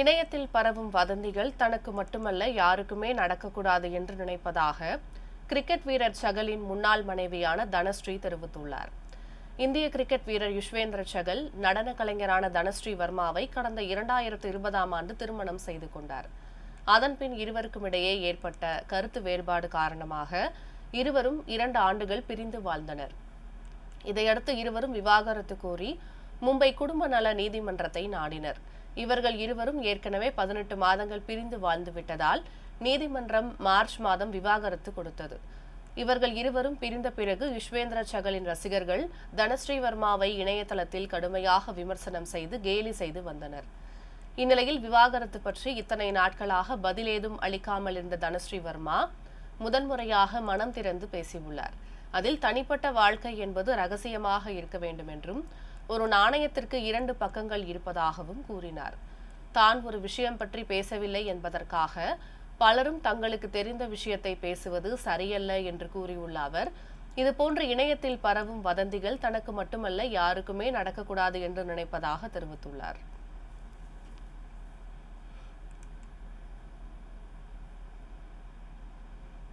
இணையத்தில் பரவும் வதந்திகள் தனக்கு மட்டுமல்ல யாருக்குமே நடக்கக்கூடாது என்று நினைப்பதாக கிரிக்கெட் வீரர் சகலின் முன்னாள் மனைவியான தனஸ்ரீ தெரிவித்துள்ளார். இந்திய கிரிக்கெட் வீரர் யுஷ்வேந்திர சகல் நடன கலைஞரான தனஸ்ரீ வர்மாவை கடந்த இரண்டாயிரத்து இருபதாம் ஆண்டு திருமணம் செய்து கொண்டார். அதன்பின் இருவருக்கும் இடையே ஏற்பட்ட கருத்து வேறுபாடு காரணமாக இருவரும் இரண்டு ஆண்டுகள் பிரிந்து வாழ்ந்தனர். இதையடுத்து இருவரும் விவாகரத்து கோரி மும்பை குடும்ப நல நீதிமன்றத்தை நாடினர். இவர்கள் இருவரும் ஏற்கனவே பதினெட்டு மாதங்கள் பிரிந்து வாழ்ந்து விட்டதால் நீதிமன்றம் மார்ச் மாதம் விவாகரத்து கொடுத்தது. இவர்கள் இருவரும் பிரிந்த பிறகு யுஷ்வேந்திர சகலின் ரசிகர்கள் தனஸ்ரீ வர்மாவை இணையதளத்தில் கடுமையாக விமர்சனம் செய்து கேலி செய்து வந்தனர். இந்நிலையில் விவாகரத்து பற்றி இத்தனை நாட்களாக பதிலேதும் அளிக்காமல் இருந்த தனஸ்ரீ வர்மா முதன்முறையாக மனம் திறந்து பேசியுள்ளார். அதில் தனிப்பட்ட வாழ்க்கை என்பது ரகசியமாக இருக்க வேண்டும் என்றும் ஒரு நாணயத்திற்கு இரண்டு பக்கங்கள் இருப்பதாகவும் கூறினார். தான் ஒரு விஷயம் பற்றி பேசவில்லை என்பதற்காக பலரும் தங்களுக்கு தெரிந்த விஷயத்தை பேசுவது சரியல்ல என்று கூறியுள்ள அவர் இதுபோன்று இணையத்தில் பரவும் வதந்திகள் தனக்கு மட்டுமல்ல யாருக்குமே நடக்கக்கூடாது என்று நினைப்பதாக தெரிவித்துள்ளார்.